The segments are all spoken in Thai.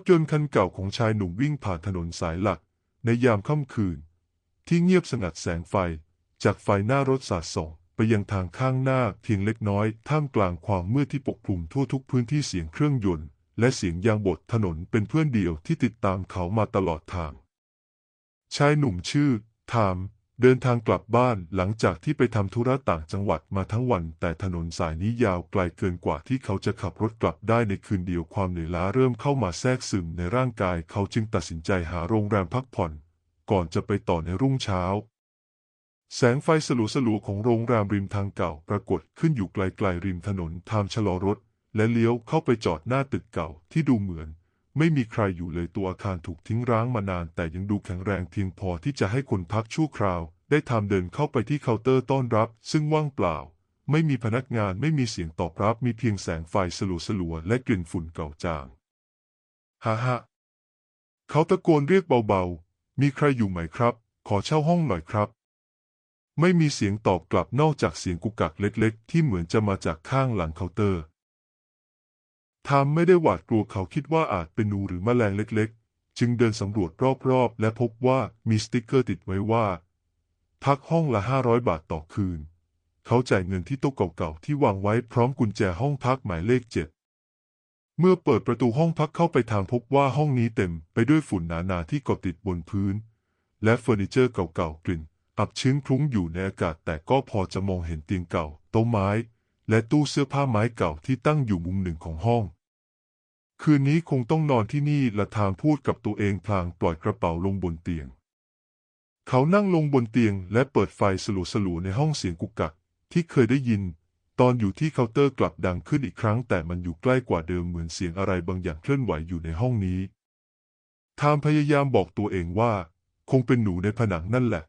ถยนต์คันเก่าของชายหนุ่มวิ่งผ่านถนนสายหลักในยามค่ำคืน ที่เงียบสงัดแสงไฟ จากไฟหน้ารถสาดส่องไปยังทางข้างหน้าเพียงเล็กน้อย ท่ามกลางความมืดที่ปกคลุมทั่วทุกพื้นที่เสียงเครื่องยนต์ และเสียงยางบดถนนเป็นเพื่อนเดียวที่ติดตามเขามาตลอดทาง ชายหนุ่มชื่อไทม์ เดินทางกลับบ้านหลังจากที่ไปทำธุระต่างจังหวัดมาทั้งวัน แต่ถนนสายนี้ยาวไกลเกินกว่าที่เขาจะขับรถกลับได้ในคืนเดียวความเหนื่อยล้าเริ่มเข้ามาแทรกซึมในร่างกายเขาจึงตัดสินใจหาโรงแรมพักผ่อน ก่อนจะไปต่อในรุ่งเช้า แสงไฟสลัวสลัวๆของโรงแรมริมทางเก่าปรากฏขึ้นอยู่ไกลๆริมถนนทามชะลอรถ และเลี้ยวเข้าไปจอดหน้าตึกเก่าที่ดูเหมือน ไม่มีใครอยู่เลยตัวอาคารถูกทิ้งร้างมานาน แต่ยังดูแข็งแรงเพียงพอที่จะให้คนพักชั่วคราว ได้ทำเดินเข้าไปที่เคาน์เตอร์ต้อนรับ ซึ่งว่างเปล่า ไม่มีพนักงานไม่มีเสียงตอบรับ มีเพียงแสงไฟสลัวสลัวๆและกลิ่นฝุ่นเก่าจางฮ่าฮ่าเขาตะโกนเรียกเบาๆ มีใครอยู่ไหมครับ ขอเช่าห้องหน่อยครับ ไม่มีเสียงตอบกลับนอกจากเสียงกุกกักเล็กๆ ที่เหมือนจะมาจากข้างหลังเคาน์เตอร์ ทามไม่ได้หวาดกลัวเขาคิดว่าอาจเป็นหนูหรือแมลงเล็กๆ จึงเดินสำรวจรอบๆ และพบว่ามีสติกเกอร์ติดไว้ว่า พักห้องละ 500 บาทต่อคืน เขาจ่ายเงินที่โต๊ะเก่าๆ ที่วางไว้พร้อมกุญแจห้องพักหมายเลขเจ็ดเมื่อเปิดประตูห้องพักเข้าไปทางพบว่าห้องนี้เต็มไปด้วยฝุ่นหนาๆที่เกาะติดบนพื้น และเฟอร์นิเจอร์เก่าๆกลิ่น อับชื้นคลุ้งอยู่ในอากาศแต่ก็พอจะมองเห็นเตียงเก่า โต๊ะไม้ และตู้เสื้อผ้าไม้เก่าที่ตั้งอยู่มุมหนึ่งของห้อง คืนนี้คงต้องนอนที่นี่ละทางพูดกับตัวเองพลางปล่อยกระเป๋าลงบนเตียง เขานั่งลงบนเตียงและเปิดไฟสลัวๆในห้องเสียงกุกกักที่เคยได้ยิน ตอนอยู่ที่เคาน์เตอร์กลับดังขึ้นอีกครั้ง แต่มันอยู่ใกล้กว่าเดิมเหมือนเสียงอะไรบางอย่างเคลื่อนไหวอยู่ในห้องนี้ทามพยายามบอกตัวเองว่า คงเป็นหนูในผนังนั่นแหละ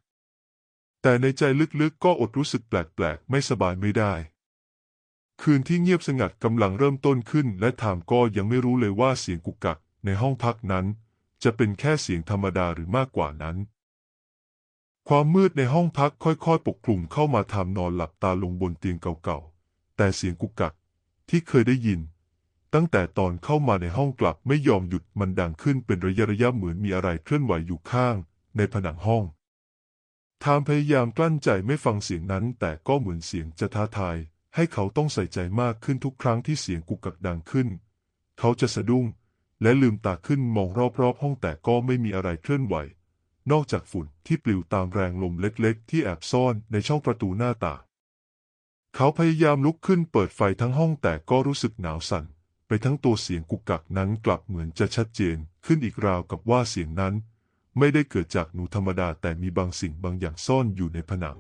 แต่ในใจลึกๆก็อดรู้สึกแปลกๆ ไม่สบายไม่ได้ คืนที่เงียบสงัดกำลังเริ่มต้นขึ้น และทามก็ยังไม่รู้เลยว่าเสียงกุกกักในห้องพักนั้น จะเป็นแค่เสียงธรรมดาหรือมากกว่านั้น ความมืดในห้องพักค่อยๆ ปกคลุมเข้ามาทามนอนหลับตาลงบนเตียงเก่าๆ แต่เสียงกุกกักที่เคยได้ยิน ตั้งแต่ตอนเข้ามาในห้องกลับไม่ยอมหยุดมันดังขึ้นเป็นระยะระยะเหมือนมีอะไรเคลื่อนไหวอยู่ข้างในผนังห้องทามพยายามกลั้นใจไม่ฟังเสียงนั้น แต่ก็เหมือนเสียงจะท้าทาย ให้เขาต้องใส่ใจมากขึ้นทุกครั้งที่เสียงกุกกักดังขึ้น เขาจะสะดุ้งและลืมตาขึ้นมองรอบๆห้องแต่ก็ไม่มีอะไรเคลื่อนไหว นอกจากฝุ่นที่ปลิวตามแรงลมเล็กๆ ที่แอบซ่อนในช่องประตูหน้าต่างเขาพยายามลุกขึ้นเปิดไฟทั้งห้องแต่ก็รู้สึกหนาวสั่น ไปทั้งตัวเสียงกุกกักนั้นกลับเหมือนจะชัดเจนขึ้นอีกราวกับว่าเสียงนั้น ไม่ได้เกิดจากหนูธรรมดาแต่มีบางสิ่งบางอย่างซ่อนอยู่ในผนัง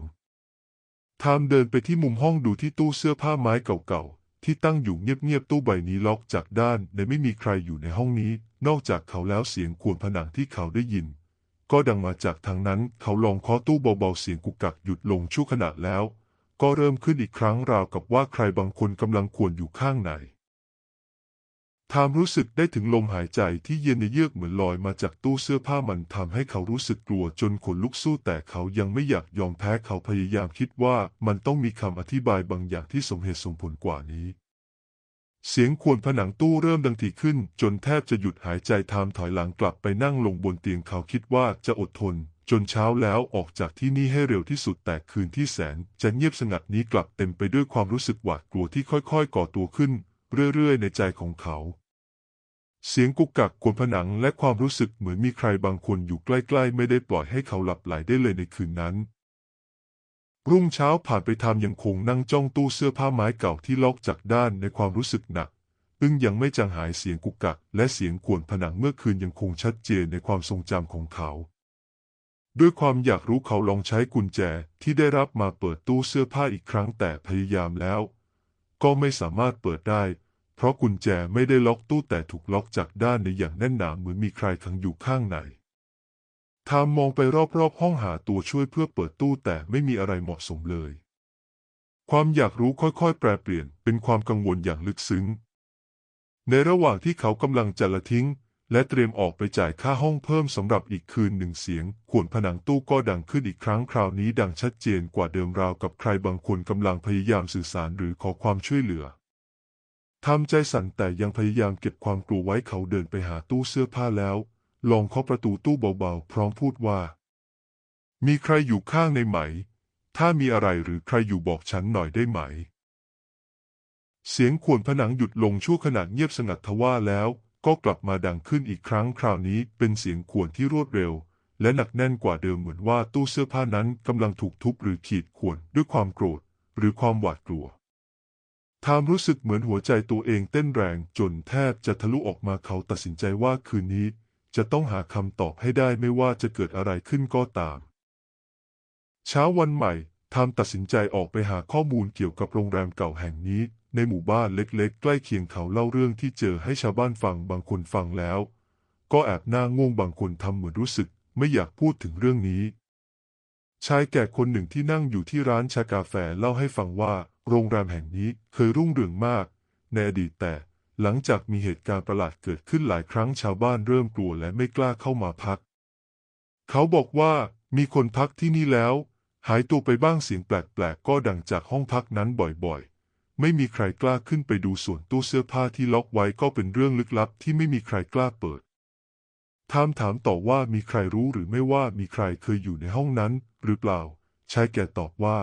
ทามเดินไปที่มุมห้องดูที่ตู้เสื้อผ้าไม้เก่าๆ ที่ตั้งอยู่เงียบๆ ตู้ใบนี้ล็อกจากด้านในไม่มีใครอยู่ในห้องนี้ นอกจากเขาแล้วเสียงขวนผนังที่เขาได้ยิน ก็ดังมาจากทางนั้นเขาลองเคาะตู้เบาๆ เสียงกุกกักหยุดลงชั่วขณะแล้ว ก็เริ่มขึ้นอีกครั้งราวกับว่าใครบางคนกำลังขวนอยู่ข้างใน ทามรู้สึกได้ถึงลมหายใจที่เย็นเยือกเหมือนลอยมาจากตู้เสื้อผ้ามันทำให้เขารู้สึกกลัวจนขนลุกสู้แต่เขายังไม่อยากยอมแพ้เขาพยายามคิดว่ามันต้องมีคำอธิบายบางอย่างที่สมเหตุสมผลกว่านี้ เสียงขวนผนังตู้เริ่มดังถี่ขึ้น จนแทบจะหยุดหายใจทามถอยหลังกลับไปนั่งลงบนเตียงเขาคิดว่าจะอดทน จนเช้าแล้วออกจากที่นี่ให้เร็วที่สุดแต่คืนที่แสนจะเงียบสงัดนี้กลับเต็มไปด้วยความรู้สึกหวาดกลัวที่ค่อย ๆ ก่อตัวขึ้น เรื่อยๆ ในใจของเขา เสียงกุกกักกวนผนังและความรู้สึกเหมือนมีใครบางคนอยู่ใกล้ๆ ไม่ได้ปล่อยให้เขาหลับไหลได้เลยในคืนนั้น รุ่งเช้าผ่านไปทามยังคงนั่งจ้องตู้เสื้อผ้าไม้เก่าที่ล็อกจากด้านในความรู้สึกหนักอึ้งยังไม่จางหายเสียงกุกกักและเสียงกวนผนังเมื่อคืนยังคงชัดเจนในความทรงจำของเขา ด้วยความอยากรู้เขาลองใช้กุญแจที่ได้รับมาเปิดตู้เสื้อผ้าอีกครั้งแต่พยายามแล้ว ก็ไม่สามารถเปิดได้ เพราะกุญแจไม่ได้ล็อกตู้แต่ถูกล็อกจากด้านในอย่างแน่นหนาเหมือนมีใครขังอยู่ข้างในทามมองไปรอบๆห้องหาตัวช่วยเพื่อเปิดตู้แต่ไม่มีอะไรเหมาะสมเลย ความอยากรู้ค่อยๆ แปรเปลี่ยนเป็นความกังวลอย่างลึกซึ้ง ในระหว่างที่เขากำลังจะละทิ้ง และเตรียมออกไปจ่ายค่าห้องเพิ่มสำหรับอีกคืนหนึ่งเสียงขวนผนังตู้ก็ดังขึ้นอีกครั้งคราวนี้ดังชัดเจนกว่าเดิมราวกับใครบางคนกำลังพยายามสื่อสารหรือขอความช่วยเหลือทำใจสั่นแต่ยังพยายามเก็บความกลัวไว้เขาเดินไปหาตู้เสื้อผ้าแล้ว ลองเคาะประตูตู้เบาๆ พร้อมพูดว่า มีใครอยู่ข้างในไหม ถ้ามีอะไรหรือใครอยู่บอกฉันหน่อยได้ไหม เสียงขวนผนังหยุดลงชั่วขณะเงียบสงัดทว่าแล้ว ก็กลับมาดังขึ้นอีกครั้งคราวนี้เป็นเสียงขวนที่รวดเร็ว และหนักแน่นกว่าเดิมเหมือนว่าตู้เสื้อผ้านั้นกำลังถูกทุบหรือขีดข่วนด้วยความโกรธ หรือความหวาดกลัวทามรู้สึกเหมือนหัวใจตัวเองเต้นแรงจนแทบจะทะลุออกมาเขาตัดสินใจว่าคืนนี้จะต้องหาคำตอบให้ได้ไม่ว่าจะเกิดอะไรขึ้นก็ตาม เช้าวันใหม่ทามตัดสินใจออกไปหาข้อมูลเกี่ยวกับโรงแรมเก่าแห่งนี้ ในหมู่บ้านเล็กๆ ใกล้เคียงเขาเล่าเรื่องที่เจอให้ชาวบ้านฟังบางคนฟังแล้ว ก็แอบหน้าง่วงบางคนทำเหมือนรู้สึกไม่อยากพูดถึงเรื่องนี้ ชายแก่คนหนึ่งที่นั่งอยู่ที่ร้านชากาแฟเล่าให้ฟังว่า โรงแรมแห่งนี้เคยรุ่งเรืองมาก ในอดีตแต่หลังจากมีเหตุการณ์ประหลาดเกิดขึ้นหลายครั้งชาวบ้านเริ่มกลัวและไม่กล้าเข้ามาพัก เขาบอกว่ามีคนพักที่นี่แล้ว หายตัวไปบ้างเสียงแปลกๆ ก็ดังจากห้องพักนั้นบ่อยๆ ไม่มีใครกล้าขึ้นไปดูส่วนตู้เสื้อผ้าที่ล็อกไว้ก็เป็นเรื่องลึกลับที่ไม่มีใครกล้าเปิดทามถามต่อว่ามีใครรู้หรือไม่ว่ามีใครเคยอยู่ในห้องนั้น หรือเปล่า ชายแก่ตอบว่า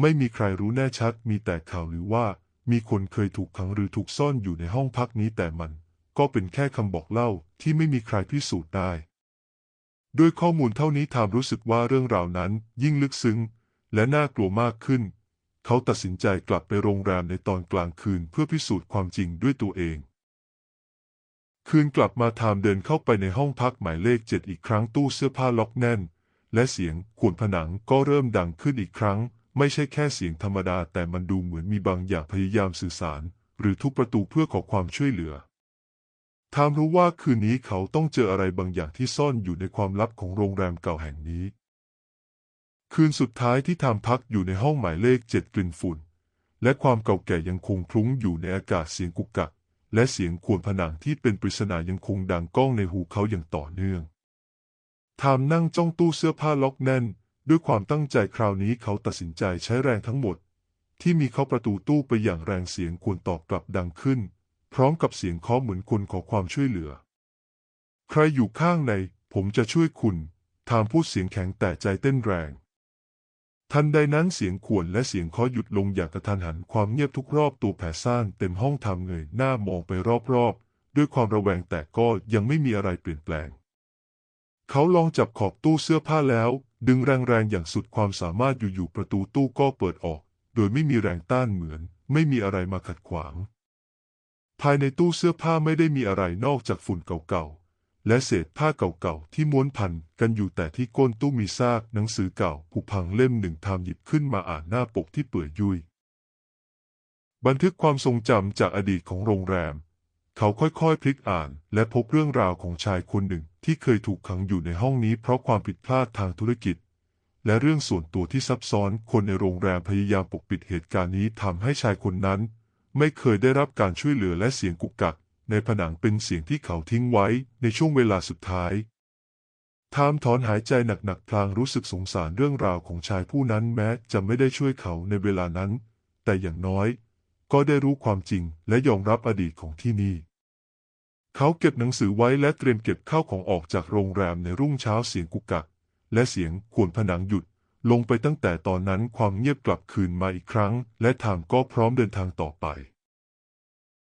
ไม่มีใครรู้แน่ชัด มีแต่ข่าวหรือว่า มีคนเคยถูกขังหรือถูกซ่อนอยู่ในห้องพักนี้แต่มัน ก็เป็นแค่คำบอกเล่าที่ไม่มีใครพิสูจน์ได้ ด้วยข้อมูลเท่านี้ทามรู้สึกว่าเรื่องราวนั้นยิ่งลึกซึ้งและน่ากลัวมากขึ้น เขาตัดสินใจกลับไปโรงแรมในตอนกลางคืนเพื่อพิสูจน์ความจริงด้วยตัวเอง คืนกลับมาทามเดินเข้าไปในห้องพักหมายเลขเจ็ดอีกครั้งตู้เสื้อผ้าล็อกแน่น และเสียงขวนผนังก็เริ่มดังขึ้นอีกครั้ง ไม่ใช่แค่เสียงธรรมดาแต่มันดูเหมือนมีบางอย่างพยายามสื่อสาร หรือทุบประตูเพื่อขอความช่วยเหลือทามรู้ว่าคืนนี้เขาต้องเจออะไรบางอย่างที่ซ่อนอยู่ในความลับของโรงแรมเก่าแห่งนี้ คืนสุดท้ายที่ทามพักอยู่ในห้องหมายเลขเจ็ดกลิ่นฝุ่น และความเก่าแก่ยังคงคลุ้งอยู่ในอากาศเสียงกุกกัก และเสียงขวนผนังที่เป็นปริศนายังคงดังก้องในหูเขาอย่างต่อเนื่องทามนั่งจ้องตู้เสื้อผ้าล็อกแน่น ด้วยความตั้งใจคราวนี้เขาตัดสินใจใช้แรงทั้งหมด ที่มีเข้าประตูตู้ไปอย่างแรงเสียงควรตอบกลับดังขึ้น พร้อมกับเสียงเคาะเหมือนคนขอความช่วยเหลือ ใครอยู่ข้างใน ผมจะช่วยคุณทามพูดเสียงแข็งแต่ใจเต้นแรง ทันใดนั้นเสียงข่วนและเสียงเคาะหยุดลงอย่างกระทันหันความเงียบทุกรอบตัวแผ่ซ่านเต็มห้องทำเงยหน้ามองไปรอบๆ ด้วยความระแวงแต่ก็ยังไม่มีอะไรเปลี่ยนแปลง เขาลองจับขอบตู้เสื้อผ้าแล้ว ดึงแรงๆอย่างสุดความสามารถอยู่ๆประตูตู้ก็เปิดออก โดยไม่มีแรงต้านเหมือน ไม่มีอะไรมาขัดขวาง ภายในตู้เสื้อผ้าไม่ได้มีอะไรนอกจากฝุ่นเก่าๆ และเศษผ้าเก่าๆที่ม้วนพันกันอยู่แต่ที่ก้นตู้มีซากหนังสือเก่าผุพังเล่มหนึ่งทามหยิบขึ้นมาอ่านหน้าปกที่เปื่อยยุยบันทึกความทรงจำจากอดีตของโรงแรม เขาค่อยๆพลิกอ่าน และพบเรื่องราวของชายคนหนึ่งที่เคยถูกขังอยู่ในห้องนี้เพราะความผิดพลาดทางธุรกิจ และเรื่องส่วนตัวที่ซับซ้อนคนในโรงแรมพยายามปกปิดเหตุการณ์นี้ทำให้ชายคนนั้น ไม่เคยได้รับการช่วยเหลือและเสียงกุกกัก ในผนังเป็นเสียงที่เขาทิ้งไว้ในช่วงเวลาสุดท้ายทามถอนหายใจหนักๆพลางรู้สึกสงสารเรื่องราวของชายผู้นั้นแม้จะไม่ได้ช่วยเขาในเวลานั้น แต่อย่างน้อย ก็ได้รู้ความจริงและยอมรับอดีตของที่นี่ เขาเก็บหนังสือไว้และเตรียมเก็บข้าวของออกจากโรงแรมในรุ่งเช้าเสียงกุกกักและเสียงขวนผนังหยุด ลงไปตั้งแต่ตอนนั้นความเงียบกลับคืนมาอีกครั้ง และทามก็พร้อมเดินทางต่อไป